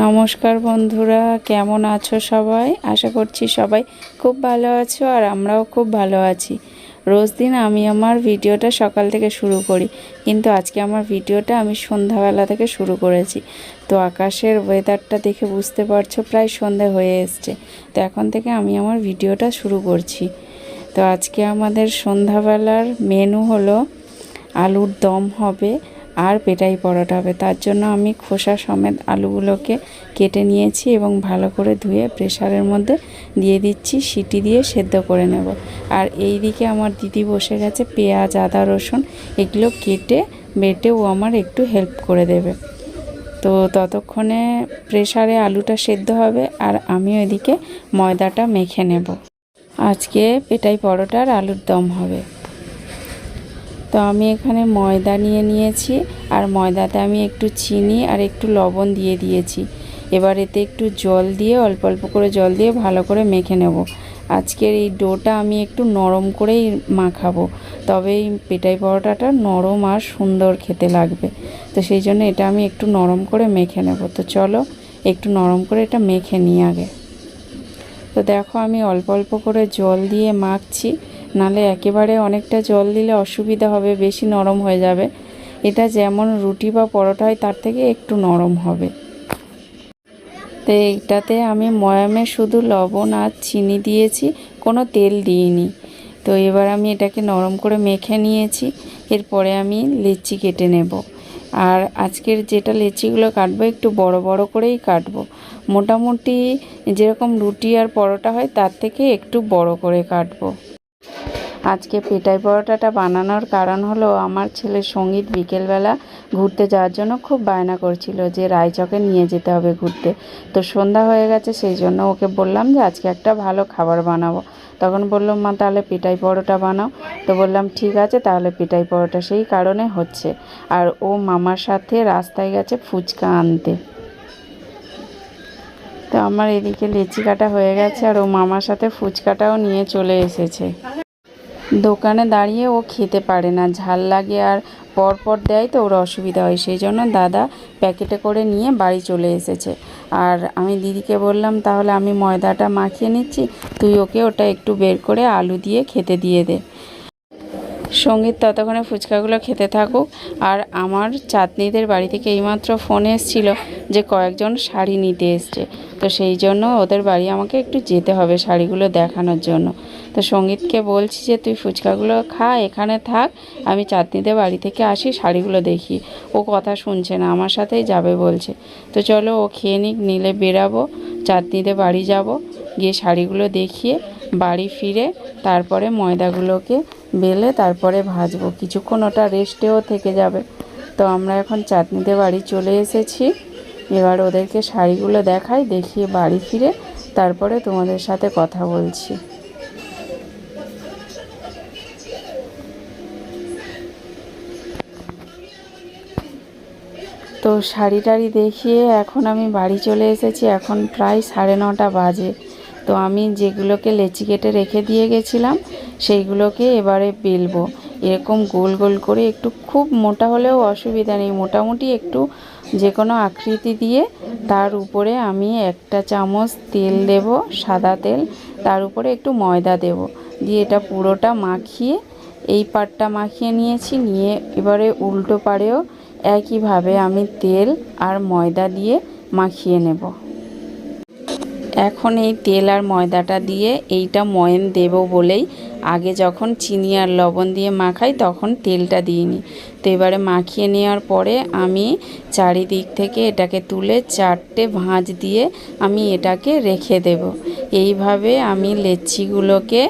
নমস্কার বন্ধুরা, কেমন আছো সবাই? আশা করছি সবাই খুব ভালো আছো আর আমরাও খুব ভালো আছি। রোজ দিন আমি আমার ভিডিওটা সকাল থেকে শুরু করি, কিন্তু আজকে আমার ভিডিওটা আমি সন্ধ্যাবেলা থেকে শুরু করেছি। তো আকাশের ওয়েদারটা দেখে বুঝতে পারছ, প্রায় সন্ধে হয়ে এসছে। তো এখন থেকে আমি আমার ভিডিওটা শুরু করছি। তো আজকে আমাদের সন্ধ্যাবেলার মেনু হলো আলুর দম হবে আর পেটাই পরোটা হবে। তার জন্য আমি খোসা সমেত আলুগুলোকে কেটে নিয়েছি এবং ভালো করে ধুয়ে প্রেশারের মধ্যে দিয়ে দিচ্ছি, সিটি দিয়ে সেদ্ধ করে নেব। আর এই দিকে আমার দিদি বসে গেছে, পেঁয়াজ, আদা, রসুন এগুলো কেটে, বেটে ও আমার একটু হেল্প করে দেবে। তো ততক্ষণে প্রেশারে আলুটা সেদ্ধ হবে আর আমি ওইদিকে ময়দাটা মেখে নেব। আজকে পেটাই পরোটার আলুর দম হবে। তো আমি এখানে ময়দা নিয়ে নিয়েছি, আর ময়দাতে আমি একটু চিনি আর একটু লবণ দিয়ে দিয়েছি। এবার এতে একটু জল দিয়ে, অল্প অল্প করে জল দিয়ে ভালো করে মেখে নেব। আজকের এই ডোটা আমি একটু নরম করেই মাখাবো, তবে এই পেটাই পরোটাটা নরম আর সুন্দর খেতে লাগবে। তো সেই জন্য এটা আমি একটু নরম করে মেখে নেব। তো চলো, একটু নরম করে এটা মেখে নিই আগে। তো দেখো আমি অল্প অল্প করে জল দিয়ে মাখছি। নালে একেবারে অনেকটা জল দিলে অসুবিধা হবে, বেশি নরম হয়ে যাবে। এটা যেমন রুটি বা পরোটা হয়, তার থেকে একটু নরম হবে। তো এইটাতে আমি ময়ামে শুধু লবণ আর চিনি দিয়েছি, কোনো তেল দিইনি। তো এবার আমি এটাকে নরম করে মেখে নিয়েছি, এরপরে আমি লেচি কেটে নেব। আর আজকের যেটা লেচিগুলো কাটবো, একটু বড় বড় করেই কাটবো। মোটামুটি যেরকম রুটি আর পরোটা হয়, তার থেকে একটু বড় করে কাটবো। আজকে পেটাই পরোটাটা বানানোর কারণ হলো আমার ছেলে সংগীত বিকেলবেলা ঘুরতে যাওয়ার জন্য খুব বায়না করছিল যে রায়চকে নিয়ে যেতে হবে ঘুরতে। তো সন্ধ্যা হয়ে গেছে, সেই জন্য ওকে বললাম যে আজকে একটা ভালো খাবার বানাবো। তখন বলল, মা, তাহলে পেটাই পরোটা বানাও। তো বললাম, ঠিক আছে, তাহলে পেটাই পরোটা সেই কারণে হচ্ছে। আর ও মামার সাথে রাস্তায় গেছে ফুচকা আনতে। তো আমার এদিকে লেচি কাটা হয়ে গেছে আর ও মামার সাথে ফুচকাটাও নিয়ে চলে এসেছে। দোকানে দাঁড়িয়ে ও খেতে পারে না। ঝাল লাগে আর পরপর দেয় তো, ওর অসুবিধা হয়। সেই জন্য দাদা প্যাকেটে করে নিয়ে বাড়ি চলে এসেছে। আর আমি দিদিকে বললাম, তাহলে আমি ময়দাটা মাখিয়ে নিচ্ছি। তুই ওকে ওটা একটু বের করে আলু দিয়ে খেতে দিয়ে দে। সংগীত ততক্ষণে ফুচকাগুলো খেতে থাকুক। আর আমার চাঁদনিদের বাড়ি থেকে এইমাত্র ফোন এসেছিল যে কয়েকজন শাড়ি নিতে এসছে। তো সেই জন্য ওদের বাড়ি আমাকে একটু যেতে হবে শাড়িগুলো দেখানোর জন্য। তো সঙ্গীতকে বলছি যে, তুই ফুচকাগুলো খা, এখানে থাক। আমি চাঁদনিদের বাড়ি থেকে আসি, শাড়িগুলো দেখি। ও কথা শুনছে না, আমার সাথেই যাবে বলছে। তো চলো ও খেয়ে নিক, নিলে বেরাবো। চাঁদনিদের বাড়ি যাব, গিয়ে শাড়িগুলো দেখিয়ে বাড়ি ফিরে, তারপরে ময়দাগুলোকে বেলে তারপরে ভাজবো। কিছুক্ষণ ওটা রেস্টেও থেকে যাবে। তো আমরা এখন চাটনিতে বাড়ি চলে এসেছি। এবার ওদেরকে শাড়িগুলো দেখাই, দেখিয়ে বাড়ি ফিরে তারপরে তোমাদের সাথে কথা বলছি। তো শাড়ি টাড়ি দেখিয়ে এখন আমি বাড়ি চলে এসেছি। এখন প্রায় সাড়ে নটা বাজে। তো আমি যেগুলোকে লেচি কেটে রেখে দিয়ে গেছিলাম সেইগুলোকে এবারে বেলবো। এরকম গোল গোল করে একটু খুব মোটা হলেও অসুবিধা নেই। মোটামুটি একটু যে কোনো আকৃতি দিয়ে তার উপরে আমি একটা চামচ তেল দেব, সাদা তেল। তার উপরে একটু ময়দা দেব। দিয়ে এটা পুরোটা মাখিয়ে, এই পাটটা মাখিয়ে নিয়েছি। নিয়ে এবারে উল্টো পাড়েও একইভাবে আমি তেল আর ময়দা দিয়ে মাখিয়ে নেব। এখন এই তেল আর ময়দাটা দিয়ে এইটা ময়ন দেব বলেই আগে যখন চিনি আর লবণ দিয়ে মাখাই তখন তেলটা দিইনি। তো এবারে মাখিয়ে নেওয়ার পরে আমি চারিদিক থেকে এটাকে তুলে চারটে ভাঁজ দিয়ে আমি এটাকে রেখে দেব। এইভাবে আমি লেচিগুলোকে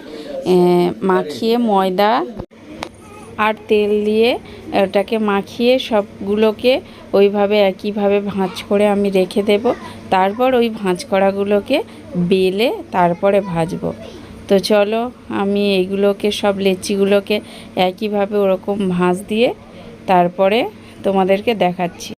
মাখিয়ে ময়দা আর তেল দিয়ে ওটাকে মাখিয়ে সবগুলোকে ওইভাবে একইভাবে ভাঁজ করে আমি রেখে দেব। তারপর ওই ভাঁজ করাগুলোকে বেলে তারপরে ভাজবো। তো চলো, আমি এইগুলোকে সব লেচিগুলোকে একইভাবে ওরকম ভাঁজ দিয়ে তারপরে তোমাদেরকে দেখাচ্ছি।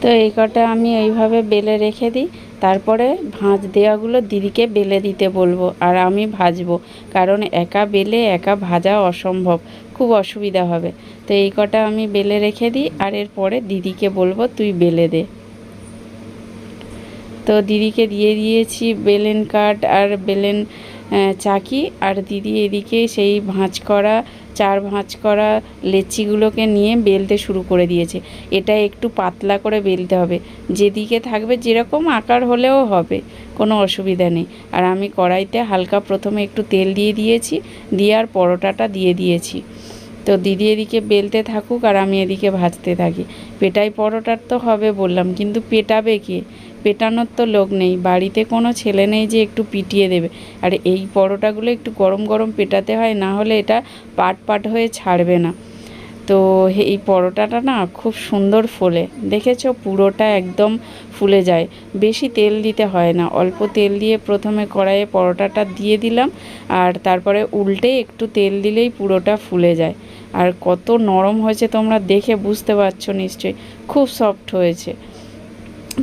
তো এই কটা আমি এইভাবে বেলে রেখে দিই। তারপরে ভাঁজ দেওয়াগুলো দিদিকে বেলে দিতে বলব আর আমি ভাজবো। কারণ একা বেলে, একা ভাজা অসম্ভব। খুব অসুবিধা হবে। তো এই কটা আমি বেলে রেখে দিই, আর এরপরে দিদিকে বলব তুই বেলে দে। তো দিদিকে দিয়ে দিয়েছি বেলেন কাঠ আর বেলেন চাকি, আর দিদি এদিকে সেই ভাঁজ করা, চার ভাঁজ করা লেচিগুলোকে নিয়ে বেলতে শুরু করে দিয়েছে। এটা একটু পাতলা করে বেলতে হবে। যেদিকে থাকবে যেরকম আকার হলেও হবে, কোনো অসুবিধা নেই। আর আমি কড়াইতে হালকা প্রথমে একটু তেল দিয়ে দিয়েছি, দিয়ে আর পরোটাটা দিয়ে দিয়েছি। তো দিদি এদিকে বেলতে থাকুক আর আমি এদিকে ভাজতে থাকি। পেটাই পরোটার তো হবে বললাম, কিন্তু পেটাবে কে? পেটানোর তো লোক নেই। বাড়িতে কোনো ছেলে নেই যে একটু পিটিয়ে দেবে। আর এই পরোটাগুলো একটু গরম গরম পেটাতে হয়, না হলে এটা পাট পাট হয়ে ছাড়বে না। তো এই পরোটাটা না খুব সুন্দর ফোলে। দেখেছ? পুরোটা একদম ফুলে যায়। বেশি তেল দিতে হয় না। অল্প তেল দিয়ে প্রথমে কড়াইয়ে পরোটাটা দিয়ে দিলাম আর তারপরে উল্টে একটু তেল দিলেই পুরোটা ফুলে যায়। আর কত নরম হয়েছে তোমরা দেখে বুঝতে পারছ নিশ্চয়ই। খুব সফট হয়েছে।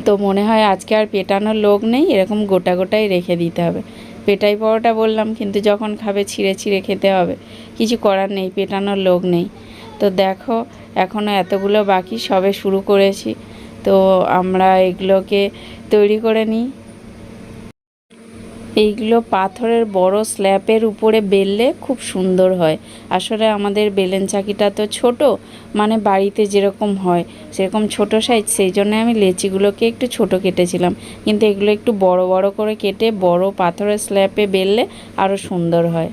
তো মনে হয় আজকে আর পেটানোর লোক নেই, এরকম গোটা গোটাই রেখে দিতে হবে। পেটাই পরোটা বললাম, কিন্তু যখন খাবে ছিঁড়ে ছিঁড়ে খেতে হবে। কিছু করার নেই, পেটানোর লোক নেই। তো দেখো এখনও এতগুলো বাকি সবে শুরু করেছি। তো আমরা এগুলোকে তৈরি করে নিই। এইগুলো পাথরের বড় স্ল্যাপের উপরে বেললে খুব সুন্দর হয়। আসলে আমাদের বেলেন চাকিটা তো ছোট মানে বাড়িতে যেরকম হয়, সেরকম ছোট সাইজ, সেই জন্য আমি লেচিগুলোকে একটু ছোট কেটেছিলাম। কিন্তু এগুলো একটু বড় বড় করে কেটে বড় পাথরের স্ল্যাপে বেললে আরও সুন্দর হয়।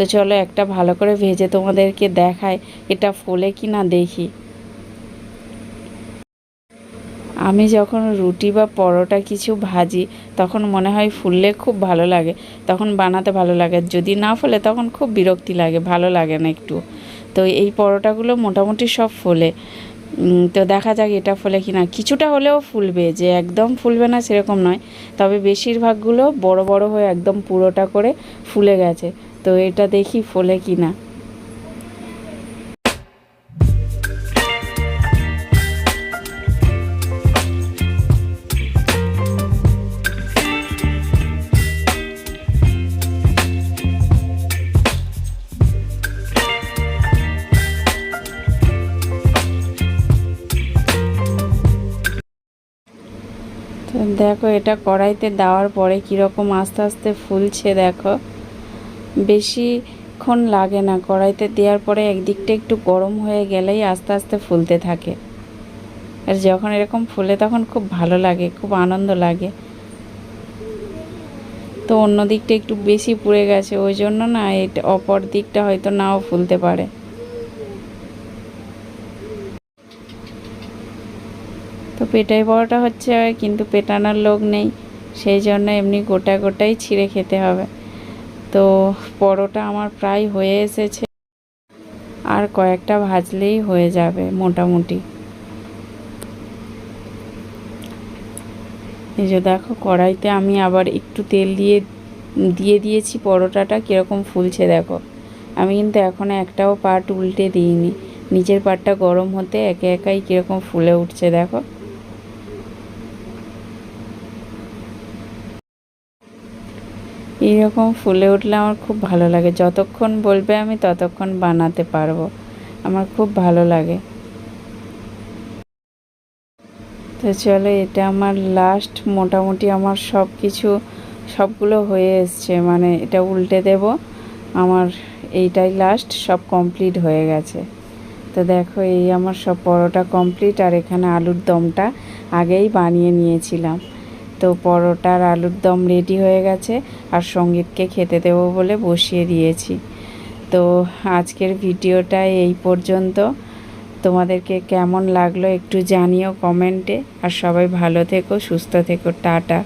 তো চলো একটা ভালো করে ভেজে তোমাদেরকে দেখায় এটা ফোলে কি না দেখি। আমি যখন রুটি বা পরোটা কিছু ভাজি, তখন মনে হয় ফুললে খুব ভালো লাগে, তখন বানাতে ভালো লাগে। যদি না ফলে, তখন খুব বিরক্তি লাগে, ভালো লাগে না একটু। তো এই পরোটাগুলো মোটামুটি সব ফোলে। তো দেখা যাক এটা ফলে কি না কিছুটা হলেও ফুলবে, যে একদম ফুলবে না সেরকম নয়। তবে বেশিরভাগগুলো বড় বড় হয়ে একদম পুরোটা করে ফুলে গেছে। তো এটা দেখি ফোলে কি না দেখো, এটা কড়াইতে দেওয়ার পরে কীরকম আস্তে আস্তে ফুলছে দেখো। বেশিক্ষণ লাগে না। কড়াইতে দেওয়ার পরে একদিকটা একটু গরম হয়ে গেলেই আস্তে আস্তে ফুলতে থাকে। আর যখন এরকম ফুলে তখন খুব ভালো লাগে, খুব আনন্দ লাগে। তো অন্য দিকটা একটু বেশি পুড়ে গেছে, ওই জন্য না এটা, অপর দিকটা হয়তো নাও ফুলতে পারে। তো পেটাই পরোটা হচ্ছে, কিন্তু পেটানোর লোক নেই, সেই জন্য এমনি গোটা গোটাই ছিঁড়ে খেতে হবে। তো পরোটা আমার প্রায় হয়ে এসেছে। আর কয়েকটা ভাজলেই হয়ে যাবে মোটামুটি। এই যে দেখো, কড়াইতে আমি আবার একটু তেল দিয়ে দিয়ে দিয়েছি পরোটাটা, কীরকম ফুলছে দেখো। আমি কিন্তু এখনও একটাও পাট উল্টে দিইনি। নিচের পাটটা গরম হতে একে একাই কীরকম ফুলে উঠছে দেখো। এইরকম ফুলে উঠলে আমার খুব ভালো লাগে। যতক্ষণ বলবে আমি ততক্ষণ বানাতে পারব। আমার খুব ভালো লাগে। তো চলো, এটা আমার লাস্ট মোটামুটি আমার সব কিছু সবগুলো হয়ে এসছে। মানে এটা উল্টে দেব। আমার এইটাই লাস্ট সব কমপ্লিট হয়ে গেছে। তো দেখো, এই আমার সব পরোটা কমপ্লিট আর এখানে আলুর দমটা আগেই বানিয়ে নিয়েছিলাম। তো পরোটার আলুর দম রেডি হয়ে গেছে আর সঙ্গীতকে খেতে দেবো বলে বসিয়ে দিয়েছি। তো আজকের ভিডিওটা এই পর্যন্ত। তোমাদেরকে কেমন লাগল একটু জানিও কমেন্টে। আর সবাই ভালো থেকো, সুস্থ থেকো, টাটা।